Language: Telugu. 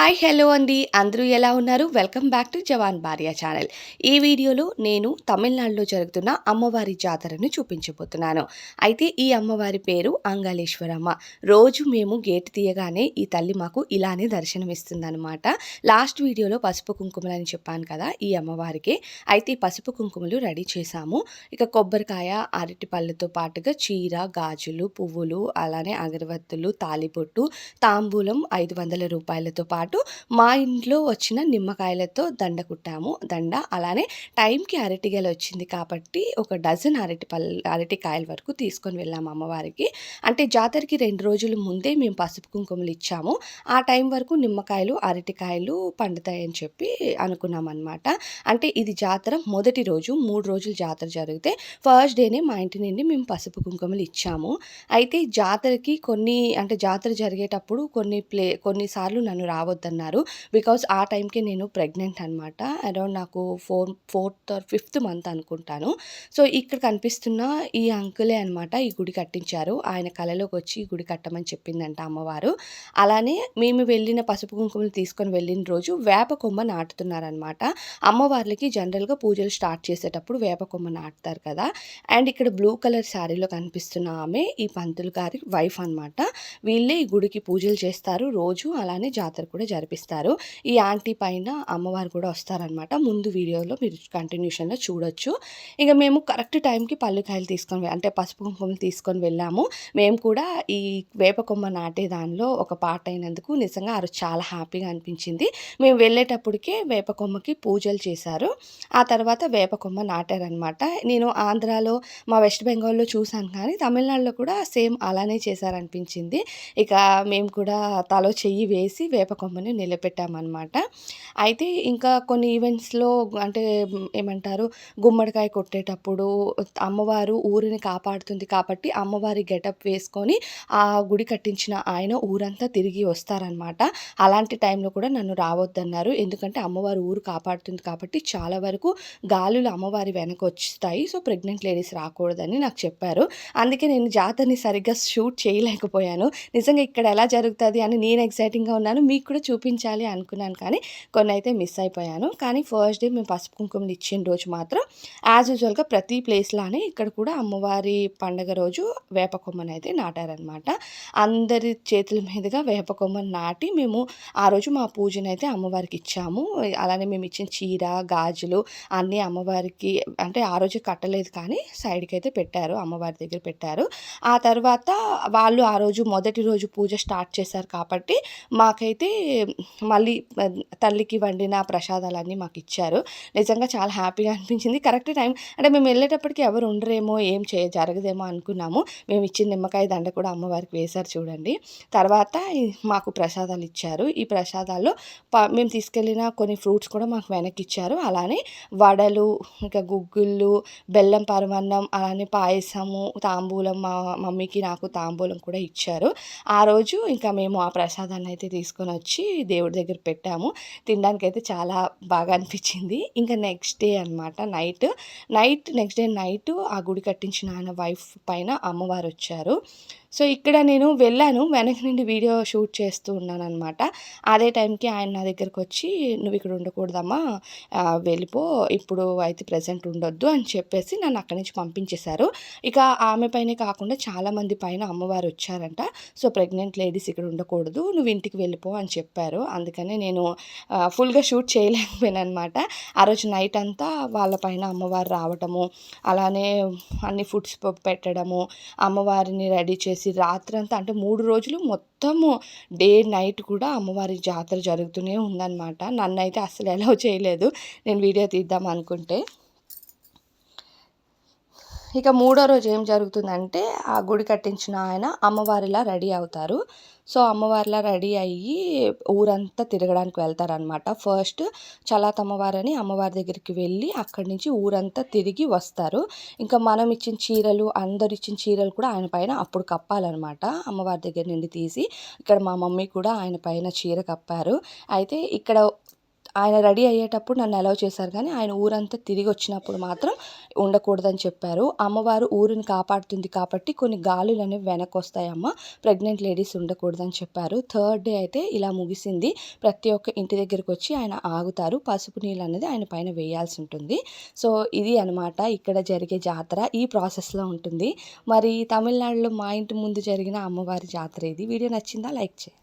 హాయ్ హలో అండి. అందరూ ఎలా ఉన్నారు? వెల్కమ్ బ్యాక్ టు జవాన్ భార్య ఛానల్. ఈ వీడియోలో నేను తమిళనాడులో జరుగుతున్న అమ్మవారి జాతరను చూపించబోతున్నాను. అయితే ఈ అమ్మవారి పేరు అంగాలేశ్వరమ్మ. రోజు మేము గేట్ తీయగానే ఈ తల్లి మాకు ఇలానే దర్శనమిస్తుందనమాట లాస్ట్ వీడియోలో పసుపు కుంకుమలు అని చెప్పాను కదా ఈ అమ్మవారికి. అయితే ఈ పసుపు కుంకుమలు రెడీ చేశాము. ఇక కొబ్బరికాయ అరటి పళ్ళతో పాటుగా చీర గాజులు పువ్వులు అలానే అగరవత్తులు తాలిబొట్టు తాంబూలం ఐదు వందల రూపాయలతో పాటు మా ఇంట్లో వచ్చిన నిమ్మకాయలతో దండ కుట్టాము. దండ అలానే టైంకి అరటికాయలు వచ్చింది కాబట్టి ఒక డజన్ అరటి పల్ అరటికాయల వరకు తీసుకొని వెళ్ళాము అమ్మవారికి. అంటే జాతరకి రెండు రోజుల ముందే మేము పసుపు కుంకుమలు ఇచ్చాము. ఆ టైం వరకు నిమ్మకాయలు అరటికాయలు పండుతాయని చెప్పి అనుకున్నాం అనమాట అంటే ఇది జాతర మొదటి రోజు మూడు రోజులు జాతర జరిగితే ఫస్ట్ డేనే మా ఇంటి నుండి మేము పసుపు కుంకుమలు ఇచ్చాము. అయితే జాతరకి కొన్ని అంటే జాతర జరిగేటప్పుడు కొన్ని ప్లే కొన్నిసార్లు నన్ను రావద్దు రావద్దన్నారు బికాస్ ఆ టైంకి నేను ప్రెగ్నెంట్ అనమాట అరౌండ్ నాకు four fourth or fifth month అనుకుంటాను. సో ఇక్కడ కనిపిస్తున్న ఈ అంకులే అనమాట ఈ గుడి కట్టించారు. ఆయన కళలోకి వచ్చి ఈ గుడి కట్టమని చెప్పిందంట అమ్మవారు. అలానే మేము వెళ్ళిన పసుపు కుంకుమలు తీసుకొని వెళ్ళిన రోజు వేప కొమ్మ నాటుతున్నారనమాట అమ్మవార్లకి జనరల్గా పూజలు స్టార్ట్ చేసేటప్పుడు వేప కొమ్మ నాటుతారు కదా. అండ్ ఇక్కడ బ్లూ కలర్ శారీలో కనిపిస్తున్న ఆమె ఈ పంతులు గారి వైఫ్ అనమాట వీళ్ళే ఈ గుడికి పూజలు చేస్తారు రోజు. అలానే జాతర కూడా జరిపిస్తారు. ఈ ఆంటీ పైన అమ్మవారు కూడా వస్తారనమాట ముందు వీడియోలో మీరు కంటిన్యూషన్లో చూడొచ్చు. ఇక మేము కరెక్ట్ టైంకి పల్లికాయలు తీసుకొని అంటే పసుపు కుంకుమలు తీసుకొని వెళ్ళాము. మేము కూడా ఈ వేప కొమ్మ నాటే దానిలో ఒక పాట అయినందుకు నిజంగా ఆ చాలా హ్యాపీగా అనిపించింది. మేము వెళ్ళేటప్పటికే వేప కొమ్మకి పూజలు చేశారు. ఆ తర్వాత వేప కొమ్మ నాటారనమాట నేను ఆంధ్రాలో మా వెస్ట్ బెంగాల్లో చూశాను కానీ తమిళనాడులో కూడా సేమ్ అలానే చేశారనిపించింది. ఇక మేము కూడా తలో చెయ్యి వేసి వేప కొమ్మని నిలబెట్టామన్నమాట. అయితే ఇంకా కొన్ని ఈవెంట్స్లో అంటే ఏమంటారు గుమ్మడికాయ కొట్టేటప్పుడు అమ్మవారు ఊరిని కాపాడుతుంది కాబట్టి అమ్మవారి గెటప్ వేసుకొని ఆ గుడి కట్టించిన ఆయన ఊరంతా తిరిగి వస్తారనమాట అలాంటి టైంలో కూడా నన్ను రావద్దన్నారు. ఎందుకంటే అమ్మవారు ఊరు కాపాడుతుంది కాబట్టి చాలా వరకు గాలులు అమ్మవారి వెనక వస్తాయి సో ప్రెగ్నెంట్ లేడీస్ రాకూడదని నాకు చెప్పారు. అందుకే నేను జాతరని సరిగ్గా షూట్ చేయలేకపోయాను. నిజంగా ఇక్కడ ఎలా జరుగుతుంది అని నేను ఎక్సైటింగ్గా ఉన్నాను. మీకు కూడా చూపించాలి అనుకున్నాను కానీ కొన్ని అయితే మిస్ అయిపోయాను. కానీ ఫస్ట్ డే మేము పసుపు కుంకుమలు ఇచ్చిన రోజు మాత్రం యాజ్ యూజువల్గా ప్రతి ప్లేస్లానే ఇక్కడ కూడా అమ్మవారి పండగ రోజు వేప కొమ్మని అయితే నాటారనమాట అందరి చేతుల మీదుగా వేప కొమ్మని నాటి మేము ఆ రోజు మా పూజను అయితే అమ్మవారికి ఇచ్చాము. అలానే మేము ఇచ్చిన చీర గాజులు అన్నీ అమ్మవారికి అంటే ఆ రోజు కట్టలేదు కానీ సైడ్కి అయితే పెట్టారు అమ్మవారి దగ్గర పెట్టారు. ఆ తర్వాత వాళ్ళు ఆ రోజు మొదటి రోజు పూజ స్టార్ట్ చేశారు కాబట్టి మాకైతే మళ్ళీ తల్లికి వండిన ప్రసాదాలన్నీ మాకు ఇచ్చారు. నిజంగా చాలా హ్యాపీగా అనిపించింది. కరెక్ట్ టైం అంటే మేము వెళ్ళేటప్పటికి ఎవరు ఉండరేమో ఏం చే జరగదేమో అనుకున్నాము. మేము ఇచ్చిన నిమ్మకాయ దండ కూడా అమ్మవారికి వేశారు చూడండి. తర్వాత మాకు ప్రసాదాలు ఇచ్చారు. ఈ ప్రసాదాల్లో ప మేము తీసుకెళ్ళిన కొన్ని ఫ్రూట్స్ కూడా మాకు వెనక్కి ఇచ్చారు. అలానే వడలు ఇంకా గుగ్గుళ్ళు బెల్లం పరమన్నం అలానే పాయసము తాంబూలం మా మమ్మీకి నాకు తాంబూలం కూడా ఇచ్చారు. ఆ రోజు ఇంకా మేము ఆ ప్రసాదాన్ని అయితే తీసుకొని వచ్చి దేవుడి దగ్గర పెట్టాము. తినడానికి అయితే చాలా బాగా అనిపించింది. ఇంకా నెక్స్ట్ డే అనమాట night. Night next day night ఆ గుడి కట్టించిన ఆయన వైఫ్ పైన అమ్మవారు వచ్చారు. సో ఇక్కడ నేను వెళ్ళాను వెనక నుండి వీడియో షూట్ చేస్తూ ఉన్నాను అనమాట అదే టైంకి ఆయన నా దగ్గరకు వచ్చి నువ్వు ఇక్కడ ఉండకూడదమ్మా వెళ్ళిపో ఇప్పుడు అయితే ప్రజెంట్ ఉండొద్దు అని చెప్పేసి నన్ను అక్కడి నుంచి పంపించేశారు. ఇక ఆమె పైనే కాకుండా చాలామంది పైన అమ్మవారు వచ్చారంట. సో ప్రెగ్నెంట్ లేడీస్ ఇక్కడ ఉండకూడదు నువ్వు ఇంటికి వెళ్ళిపో అని చెప్పారు. అందుకనే నేను ఫుల్గా షూట్ చేయలేకపోయాను అనమాట ఆ రోజు నైట్ అంతా వాళ్ళ పైన అమ్మవారు రావటము అలానే అన్ని ఫుడ్స్ పెట్టడము అమ్మవారిని రెడీ చేసి చేసి రాత్రంతా అంటే మూడు రోజులు మొత్తము డే నైట్ కూడా అమ్మవారి జాతర జరుగుతూనే ఉందన్నమాట. నన్ను అయితే అసలు ఎలా చేయలేదు. నేను వీడియో తీద్దాం అనుకుంటే. ఇక మూడో రోజు ఏం జరుగుతుందంటే ఆ గుడి కట్టించిన ఆయన అమ్మవారిలా రెడీ అవుతారు. సో అమ్మవారిలా రెడీ అయ్యి ఊరంతా తిరగడానికి వెళ్తారనమాట ఫస్ట్ చలాత్ అమ్మవారని అమ్మవారి దగ్గరికి వెళ్ళి అక్కడి నుంచి ఊరంతా తిరిగి వస్తారు. ఇంకా మనం ఇచ్చిన చీరలు అందరు ఇచ్చిన చీరలు కూడా ఆయన పైన అప్పుడు కప్పాలన్నమాట. అమ్మవారి దగ్గర నుండి తీసి ఇక్కడ మా మమ్మీ కూడా ఆయన పైన చీర కప్పారు. అయితే ఇక్కడ ఆయన రెడీ అయ్యేటప్పుడు నన్ను అలౌ చేశారు. కానీ ఆయన ఊరంతా తిరిగి వచ్చినప్పుడు మాత్రం ఉండకూడదని చెప్పారు. అమ్మవారు ఊరిని కాపాడుతుంది కాబట్టి కొన్ని గాలులు అనేవి వెనక్కి వస్తాయమ్మ ప్రెగ్నెంట్ లేడీస్ ఉండకూడదని చెప్పారు. థర్డ్ డే అయితే ఇలా ముగిసింది. ప్రతి ఒక్క ఇంటి దగ్గరికి వచ్చి ఆయన ఆగుతారు. పసుపు నీళ్ళు అనేది ఆయన పైన వేయాల్సి ఉంటుంది. సో ఇది అనమాట ఇక్కడ జరిగే జాతర ఈ ప్రాసెస్లో ఉంటుంది. మరి తమిళనాడులో మా ఇంటి ముందు జరిగిన అమ్మవారి జాతర ఇది. వీడియో నచ్చిందా? లైక్ చేయండి.